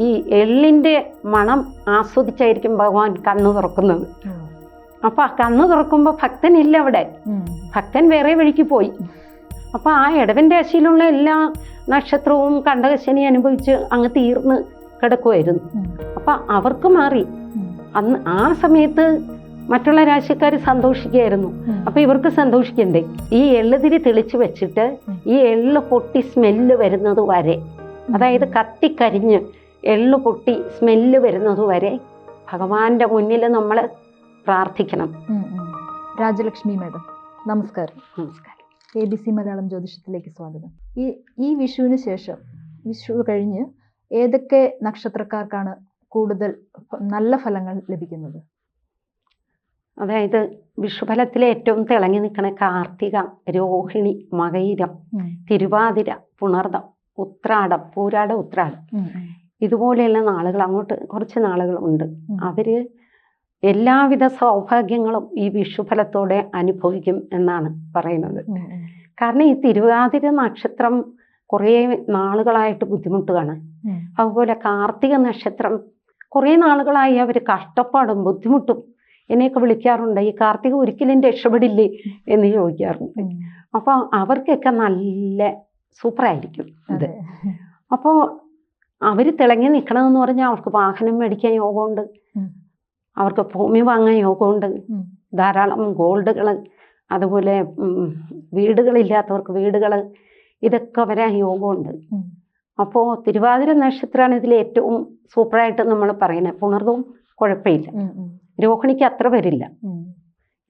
ഈ എള്ളിന്റെ മണം ആസ്വദിച്ചായിരിക്കും ഭഗവാൻ കണ്ണു തുറക്കുന്നത്. അപ്പോൾ ആ കണ്ണു തുറക്കുമ്പോൾ ഭക്തനില്ല അവിടെ. ഭക്തൻ വേറെ വഴിക്ക് പോയി. അപ്പോൾ ആ ഇടവൻ രാശിയിലുള്ള എല്ലാ നക്ഷത്രവും കണ്ടകശനി അനുഭവിച്ച് അങ്ങ് തീർന്ന് കിടക്കുമായിരുന്നു അപ്പം അവർക്ക് മാറി. അന്ന് ആ സമയത്ത് മറ്റുള്ള രാശിക്കാർ സന്തോഷിക്കുകയായിരുന്നു. അപ്പോൾ ഇവർക്ക് സന്തോഷിക്കണ്ടേ? ഈ എള്ളുതിരി തെളിച്ച് വെച്ചിട്ട് ഈ എള്ള് പൊട്ടി സ്മെല്ല് വരുന്നത് വരെ. അതായത് കത്തിക്കരിഞ്ഞ് എള്ള് പൊട്ടി സ്മെല്ല് വരുന്നത് വരെ ഭഗവാന്റെ മുന്നിൽ നമ്മൾ പ്രാർത്ഥിക്കണം. രാജലക്ഷ്മി മാഡം നമസ്കാരം. നമസ്കാരം. എ ബി സി മലയാളം ജ്യോതിഷത്തിലേക്ക് സ്വാഗതം. ഈ ഈ വിഷുവിന് ശേഷം വിഷു കഴിഞ്ഞ് ഏതൊക്കെ നക്ഷത്രക്കാർക്കാണ് കൂടുതൽ നല്ല ഫലങ്ങൾ ലഭിക്കുന്നത്? അതായത് വിഷുഫലത്തിലെ ഏറ്റവും തിളങ്ങി നിൽക്കണ കാർത്തിക രോഹിണി മകയിരം തിരുവാതിര പുണർദം ഉത്രാടം പൂരാട ഉത്രാടം. ഇതുപോലെയുള്ള നാളുകൾ അങ്ങോട്ട് കുറച്ച് നാളുകളുണ്ട് അവർ എല്ലാവിധ സൗഭാഗ്യങ്ങളും ഈ വിഷുഫലത്തോടെ അനുഭവിക്കും എന്നാണ് പറയുന്നത്. കാരണം ഈ തിരുവാതിര നക്ഷത്രം കുറേ നാളുകളായിട്ട് ബുദ്ധിമുട്ടുകയാണ്. അതുപോലെ കാർത്തിക നക്ഷത്രം കുറേ നാളുകളായി അവർ കഷ്ടപ്പാടും ബുദ്ധിമുട്ടും എന്നെയൊക്കെ വിളിക്കാറുണ്ട്. ഈ കാർത്തിക ഒരിക്കലും രക്ഷപ്പെടില്ലേ എന്ന് ചോദിക്കാറുണ്ട്. അപ്പോൾ അവർക്കൊക്കെ നല്ല സൂപ്പറായിരിക്കും ഇത്. അപ്പോൾ അവർ തിളങ്ങി നിൽക്കണമെന്ന് പറഞ്ഞാൽ അവർക്ക് വാഹനം മേടിക്കാൻ യോഗമുണ്ട്. അവർക്ക് ഭൂമി വാങ്ങാൻ യോഗമുണ്ട്. ധാരാളം ഗോൾഡുകൾ അതുപോലെ വീടുകളില്ലാത്തവർക്ക് വീടുകൾ ഇതൊക്കെ വരാൻ യോഗമുണ്ട്. അപ്പോൾ തിരുവാതിര നക്ഷത്രമാണ് ഇതിൽ ഏറ്റവും സൂപ്പറായിട്ട് നമ്മൾ പറയുന്നത്. പുണർവും കുഴപ്പമില്ല. രോഹിണിക്ക് അത്ര വരില്ല.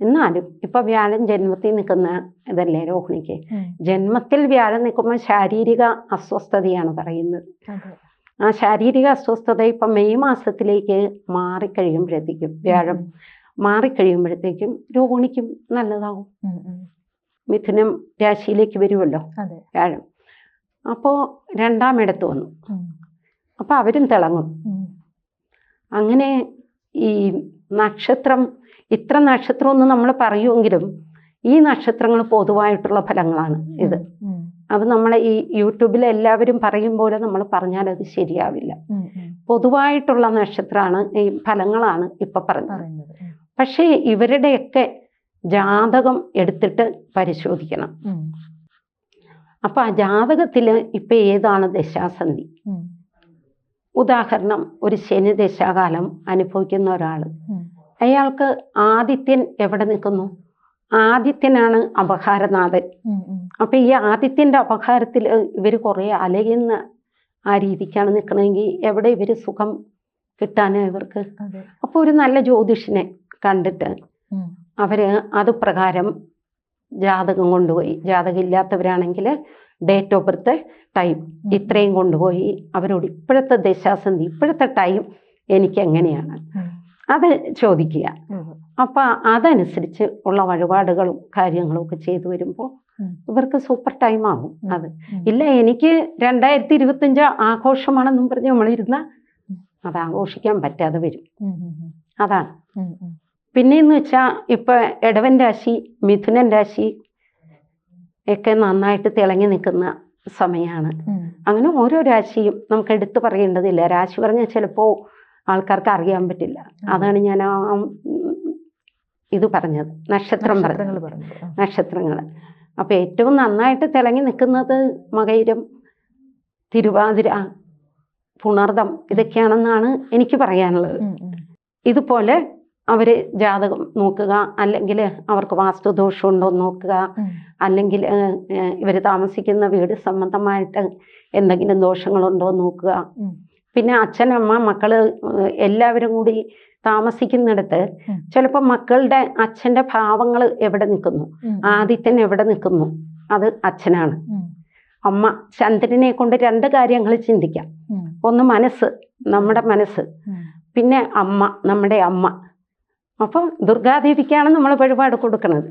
എന്നാലും ഇപ്പൊ വ്യാഴം ജന്മത്തിൽ നിൽക്കുന്ന ഇതല്ലേ രോഹിണിക്ക്? ജന്മത്തിൽ വ്യാഴം നിൽക്കുമ്പോൾ ശാരീരിക അസ്വസ്ഥതയാണ് പറയുന്നത്. ആ ശാരീരിക അസ്വസ്ഥത ഇപ്പം മെയ് മാസത്തിലേക്ക് മാറിക്കഴിയുമ്പോഴത്തേക്കും വ്യാഴം മാറിക്കഴിയുമ്പോഴത്തേക്കും രോഹിണിക്കും ഉം. മിഥുനം രാശിയിലേക്ക് വരുമല്ലോ വ്യാഴം. അപ്പോൾ രണ്ടാമിടത്ത് വന്നു. ഉം, അപ്പോൾ അവരും തിളങ്ങും. അങ്ങനെ ഈ നക്ഷത്രം ഇത്ര നക്ഷത്രം ഒന്നും നമ്മൾ പറയുമെങ്കിലും ഈ നക്ഷത്രങ്ങൾ പൊതുവായിട്ടുള്ള ഫലങ്ങളാണ് ഇത്. അത് നമ്മളെ ഈ യൂട്യൂബിൽ എല്ലാവരും പറയും പോലെ നമ്മൾ പറഞ്ഞാൽ അത് ശരിയാവില്ല. പൊതുവായിട്ടുള്ള നക്ഷത്രമാണ് ഈ ഫലങ്ങളാണ് ഇപ്പൊ പറഞ്ഞത് പക്ഷേ ഇവരുടെയൊക്കെ ജാതകം എടുത്തിട്ട് പരിശോധിക്കണം. അപ്പൊ ആ ജാതകത്തിൽ ഇപ്പൊ ഏതാണ് ദശാസന്ധി? ഉദാഹരണം ഒരു ശനി ദശാകാലം അനുഭവിക്കുന്ന ഒരാൾ അയാൾക്ക് ആദിത്യൻ എവിടെ നിൽക്കുന്നു? ആദിത്യനാണ് അപഹാരനാഥൻ. ഉം. ഈ ആദിത്യന്റെ അപഹാരത്തിൽ ഇവർ കുറെ അലയുന്ന ആ രീതിക്കാണ് നിൽക്കണമെങ്കിൽ എവിടെ ഇവർ സുഖം കിട്ടാനോ ഇവർക്ക്? അപ്പൊ അപ്പോൾ ഒരു നല്ല ജ്യോതിഷനെ കണ്ടിട്ട് അവർ അത് പ്രകാരം ജാതകം കൊണ്ടുപോയി. ജാതകം ഇല്ലാത്തവരാണെങ്കിൽ ഡേറ്റ് ഓഫ് ബർത്ത് ടൈം ഇത്രയും കൊണ്ടുപോയി അവരോട് ഇപ്പോഴത്തെ ദശാസന്ധി ഇപ്പോഴത്തെ ടൈം എനിക്ക് എങ്ങനെയാണ്. അത് ചോദിക്കുക. അപ്പം അതനുസരിച്ച് ഉള്ള വഴിപാടുകളും കാര്യങ്ങളും ഒക്കെ ചെയ്തു വരുമ്പോൾ ഇവർക്ക് സൂപ്പർ ടൈം ആകും അത്. ഇല്ല എനിക്ക് രണ്ടായിരത്തി ഇരുപത്തഞ്ച് ആഘോഷമാണെന്നും പറഞ്ഞ് നമ്മളിരുന്ന. അത് ആഘോഷിക്കാൻ പറ്റാതെ വരും. അതാണ്. പിന്നെ എന്ന് പിന്നെയെന്ന് വെച്ചാൽ ഇപ്പം ഇടവൻ രാശി മിഥുനൻ രാശി ഒക്കെ നന്നായിട്ട് തിളങ്ങി നിൽക്കുന്ന സമയമാണ് അങ്ങനെ ഓരോ രാശിയും നമുക്ക് എടുത്തു പറയേണ്ടതില്ല. രാശി പറഞ്ഞാൽ ചിലപ്പോൾ ആൾക്കാർക്ക് അറിയാൻ പറ്റില്ല. അതാണ് ഞാൻ ആ ഇത് പറഞ്ഞത്. നക്ഷത്രം പറഞ്ഞു നക്ഷത്രങ്ങൾ അപ്പോൾ ഏറ്റവും നന്നായിട്ട് തിളങ്ങി നിൽക്കുന്നത് മകയിരം തിരുവാതിര പുണർദം ഇതൊക്കെയാണെന്നാണ് എനിക്ക് പറയാനുള്ളത്. ഇതുപോലെ അവർ ജാതകം നോക്കുക അല്ലെങ്കിൽ അവർക്ക് വാസ്തുദോഷം ഉണ്ടോ എന്ന് നോക്കുക അല്ലെങ്കിൽ ഇവർ താമസിക്കുന്ന വീട് സംബന്ധമായിട്ട് എന്തെങ്കിലും ദോഷങ്ങളുണ്ടോ എന്ന് നോക്കുക. പിന്നെ അച്ഛൻ അമ്മ മക്കൾ എല്ലാവരും കൂടി താമസിക്കുന്നിടത്ത്. ചിലപ്പോൾ മക്കളുടെ അച്ഛന്റെ ഭാവങ്ങൾ എവിടെ നിൽക്കുന്നു? ആദിത്യൻ എവിടെ നിൽക്കുന്നു? അത് അച്ഛനാണ്. അമ്മ ചന്ദ്രനെ കൊണ്ട് രണ്ട് കാര്യങ്ങൾ ചിന്തിക്കാം. ഒന്ന് മനസ്സ് നമ്മുടെ മനസ്സ്. പിന്നെ അമ്മ നമ്മുടെ അമ്മ. അപ്പോൾ ദുർഗാദേവിക്കാണ് നമ്മൾ വഴിപാട് കൊടുക്കുന്നത്.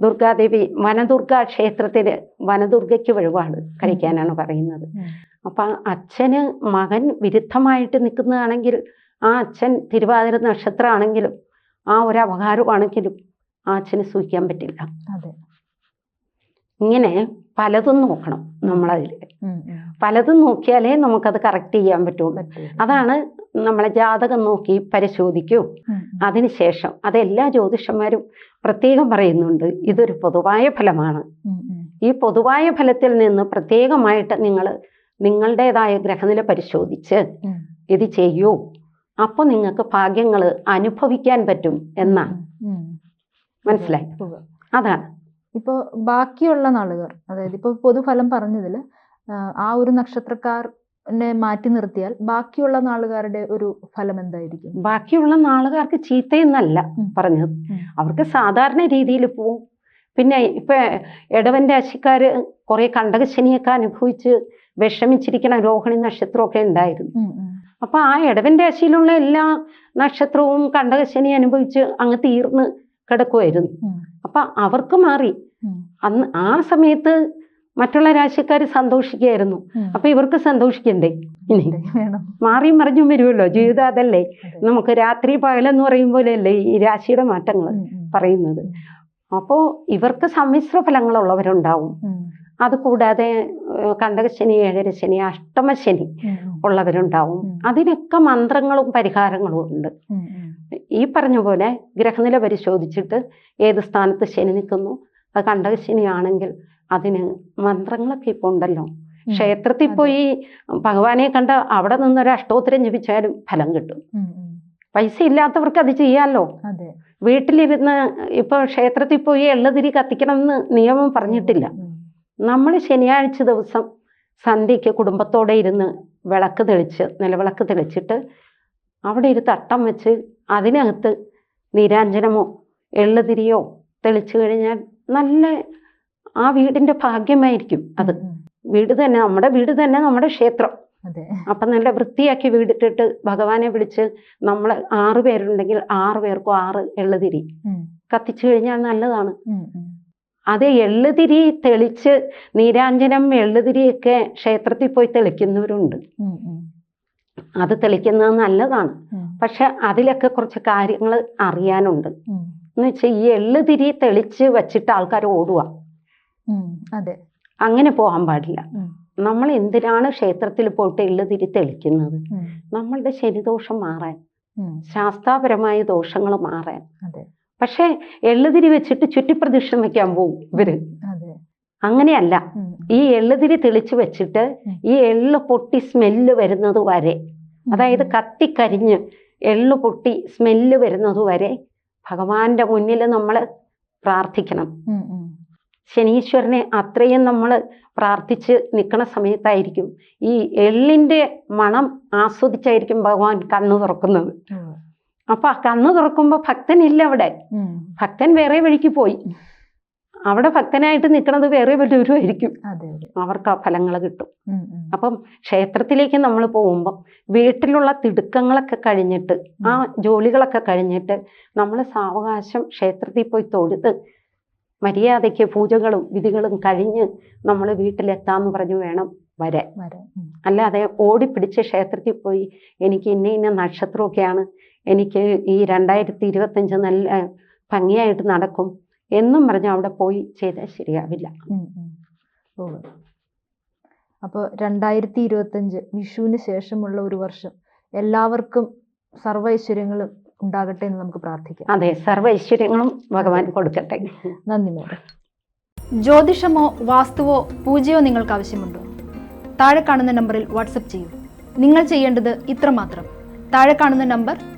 ദുർഗാദേവി വനദുർഗ ക്ഷേത്രത്തിൽ വനദുർഗയ്ക്ക് വഴിപാട് കഴിക്കാനാണ് പറയുന്നത്. അപ്പം അച്ഛന് മകൻ വിരുദ്ധമായിട്ട് നിൽക്കുന്നതാണെങ്കിൽ ആ അച്ഛൻ തിരുവാതിര നക്ഷത്രമാണെങ്കിലും ആ ഒരു അപകാരമാണെങ്കിലും ആ അച്ഛന് സൂഹിക്കാൻ പറ്റില്ല അതെ ഇങ്ങനെ പലതും നോക്കണം നമ്മളതിൽ. പലതും നോക്കിയാലേ നമുക്കത് കറക്റ്റ് ചെയ്യാൻ പറ്റുള്ളൂ പറ്റും. അതാണ് നമ്മളെ ജാതകം നോക്കി പരിശോധിക്കൂ. അതിനുശേഷം അതെല്ലാ ജ്യോതിഷന്മാരും പ്രത്യേകം പറയുന്നുണ്ട് ഇതൊരു പൊതുവായ ഫലമാണ്. ഈ പൊതുവായ ഫലത്തിൽ നിന്ന് പ്രത്യേകമായിട്ട് നിങ്ങൾ നിങ്ങളുടേതായ ഗ്രഹനില പരിശോധിച്ച്. ഇത് ചെയ്യൂ അപ്പോൾ നിങ്ങൾക്ക് ഭാഗ്യങ്ങൾ അനുഭവിക്കാൻ പറ്റും എന്നാണ് മനസ്സിലായി? അതാണ്. ഇപ്പൊ ബാക്കിയുള്ള നാളുകാർ അതായത് ഇപ്പൊ പൊതുഫലം പറഞ്ഞതിൽ ആ ഒരു നക്ഷത്രക്കാരനെ മാറ്റി നിർത്തിയാൽ ബാക്കിയുള്ള നാളുകാരുടെ ഒരു ഫലം എന്തായിരിക്കും? ബാക്കിയുള്ള നാളുകാർക്ക് ചീത്തയെന്നല്ല. പറഞ്ഞത്. അവർക്ക് സാധാരണ രീതിയിൽ പോവും. പിന്നെ ഇപ്പൊ ഇടവൻ രാശിക്കാര് കുറെ കണ്ടകശനിയൊക്കെ അനുഭവിച്ച് വിഷമിച്ചിരിക്കണ രോഹിണി നക്ഷത്രമൊക്കെ ഉണ്ടായിരുന്നു. ഉം, ഉം. അപ്പൊ ആ ഇടവൻ രാശിയിലുള്ള എല്ലാ നക്ഷത്രവും കണ്ടകശനി അനുഭവിച്ച് അങ്ങ് തീർന്ന് കിടക്കുമായിരുന്നു. അപ്പൊ അവർക്ക് മാറി അന്ന് ആ സമയത്ത് മറ്റുള്ള രാശിക്കാർ സന്തോഷിക്കുകയായിരുന്നു. അപ്പൊ ഇവർക്ക് സന്തോഷിക്കണ്ടേ ഇനി മാറിയും മറിഞ്ഞും വരുമല്ലോ ജീവിതം അതല്ലേ നമുക്ക് രാത്രി പകലെന്ന് പറയും പോലെയല്ലേ ഈ രാശിയുടെ മാറ്റങ്ങൾ. പറയുന്നത് അപ്പോ അപ്പോൾ ഇവർക്ക് സമ്മിശ്ര ഫലങ്ങളുള്ളവരുണ്ടാവും ഉം. കണ്ടകശനി ഏഴരശനി അഷ്ടമശനി. ഉള്ളവരുണ്ടാവും. അതിനൊക്കെ മന്ത്രങ്ങളും പരിഹാരങ്ങളും ഉണ്ട്. ഈ പറഞ്ഞ പോലെ ഗ്രഹനില പരിശോധിച്ചിട്ട് ഏത് സ്ഥാനത്ത് ശനി നിൽക്കുന്നു? അത് കണ്ടകശനിയാണെങ്കിൽ അതിന് മന്ത്രങ്ങളൊക്കെ ഇപ്പോൾ ഉണ്ടല്ലോ. ക്ഷേത്രത്തിൽ പോയി ഭഗവാനെ കണ്ട അവിടെ നിന്നൊരു അഷ്ടോത്തരം ജപിച്ചാലും ഫലം കിട്ടും. പൈസ ഇല്ലാത്തവർക്ക് അത് ചെയ്യാമല്ലോ വീട്ടിലിരുന്ന് ഇപ്പൊ ക്ഷേത്രത്തിൽ പോയി എള്ളതിരി കത്തിക്കണം എന്ന് നിയമം പറഞ്ഞിട്ടില്ല. നമ്മൾ ശനിയാഴ്ച ദിവസം സന്ധ്യയ്ക്ക് കുടുംബത്തോടെ ഇരുന്ന് വിളക്ക് തെളിച്ച് നിലവിളക്ക് തെളിച്ചിട്ട് അവിടെ ഒരു തട്ടം വെച്ച് അതിനകത്ത് നീരാഞ്ജനമോ എള്ളുതിരിയോ തെളിച്ചു കഴിഞ്ഞാൽ നല്ല ആ വീടിന്റെ ഭാഗ്യമായിരിക്കും അത്. വീട് തന്നെ നമ്മുടെ വീട് തന്നെ നമ്മുടെ ക്ഷേത്രം. അപ്പൊ നല്ല വൃത്തിയാക്കി വീടിട്ടിട്ട് ഭഗവാനെ വിളിച്ച് നമ്മൾ ആറ് പേരുണ്ടെങ്കിൽ ആറ് പേർക്കും ആറ് എള്ളുതിരി. കത്തിച്ചു കഴിഞ്ഞാൽ നല്ലതാണ്. അത് എള്ളുതിരി തെളിച്ച് നീരാഞ്ജനം എള്ളുതിരിയൊക്കെ ക്ഷേത്രത്തിൽ പോയി തെളിക്കുന്നവരുണ്ട്. അത് തെളിക്കുന്നത് നല്ലതാണ്. പക്ഷെ അതിലൊക്കെ കുറച്ച് കാര്യങ്ങൾ അറിയാനുണ്ട്. എന്ന് വെച്ചാൽ ഈ എള്ളുതിരി തെളിച്ച് വെച്ചിട്ട് ആൾക്കാർ ഓടുക. അതെ. അങ്ങനെ പോകാൻ പാടില്ല. നമ്മൾ എന്തിനാണ് ക്ഷേത്രത്തിൽ പോയിട്ട് എള്ളുതിരി തെളിക്കുന്നത്? നമ്മളുടെ ശനിദോഷം മാറാൻ ശാസ്ത്രാപരമായ ദോഷങ്ങൾ മാറാൻ. പക്ഷേ എള്ളുതിരി വെച്ചിട്ട് ചുറ്റിപ്രദക്ഷിണം വെക്കാൻ പോകും ഇവർ. അങ്ങനെയല്ല. ഈ എള്ളുതിരി തെളിച്ച് വെച്ചിട്ട് ഈ എള്ള് പൊട്ടി സ്മെല്ല് വരുന്നത് വരെ അതായത്. കത്തിക്കരിഞ്ഞ് എള്ള് പൊട്ടി സ്മെല്ല് വരുന്നത് വരെ ഭഗവാന്റെ മുന്നിൽ നമ്മൾ പ്രാർത്ഥിക്കണം. ശനീശ്വരനെ അത്രയും നമ്മൾ പ്രാർത്ഥിച്ച് നിൽക്കുന്ന സമയത്തായിരിക്കും ഈ എള്ളിന്റെ മണം ആസ്വദിച്ചായിരിക്കും ഭഗവാൻ കണ്ണു തുറക്കുന്നത്. അപ്പൊ കണ്ണു തുറക്കുമ്പോ ഭക്തനില്ല അവിടെ. ഭക്തൻ വേറെ വഴിക്ക് പോയി. അവിടെ ഭക്തനായിട്ട് നിൽക്കുന്നത് വേറെ വല്ലവരുമായിരിക്കും അവർക്ക് ആ ഫലങ്ങൾ കിട്ടും. അപ്പം ക്ഷേത്രത്തിലേക്ക് നമ്മൾ പോകുമ്പം വീട്ടിലുള്ള തിടുക്കങ്ങളൊക്കെ കഴിഞ്ഞിട്ട് ആ ജോലികളൊക്കെ കഴിഞ്ഞിട്ട് നമ്മൾ സാവകാശം ക്ഷേത്രത്തിൽ പോയി തൊഴുത് മര്യാദയ്ക്ക് പൂജകളും വിധികളും കഴിഞ്ഞ് നമ്മൾ വീട്ടിലെത്താന്ന് പറഞ്ഞു വേണം വരെ. അല്ലാതെ ഓടിപ്പിടിച്ച് ക്ഷേത്രത്തിൽ പോയി എനിക്ക് ഇന്ന ഇന്ന നക്ഷത്രമൊക്കെയാണ് എനിക്ക് ഈ രണ്ടായിരത്തി ഇരുപത്തഞ്ച് നല്ല ഭംഗിയായിട്ട് നടക്കും എന്നും പറഞ്ഞ് അവിടെ പോയി ചെയ്താൽ ശരിയാവില്ല. അപ്പോൾ രണ്ടായിരത്തി ഇരുപത്തഞ്ച് വിഷുവിന് ശേഷമുള്ള ഒരു വർഷം എല്ലാവർക്കും സർവ ഐശ്വര്യങ്ങളും ഉണ്ടാകട്ടെ എന്ന് നമുക്ക് പ്രാർത്ഥിക്കാം. അതെ സർവ ഐശ്വര്യങ്ങളും ഭഗവാൻ കൊടുക്കട്ടെ. നന്ദി മേഡം. ജ്യോതിഷമോ വാസ്തുവോ പൂജയോ നിങ്ങൾക്ക് ആവശ്യമുണ്ടോ? താഴെ കാണുന്ന നമ്പറിൽ വാട്സപ്പ് ചെയ്യൂ. നിങ്ങൾ ചെയ്യേണ്ടത് ഇത്രമാത്രം. താഴെ കാണുന്ന നമ്പർ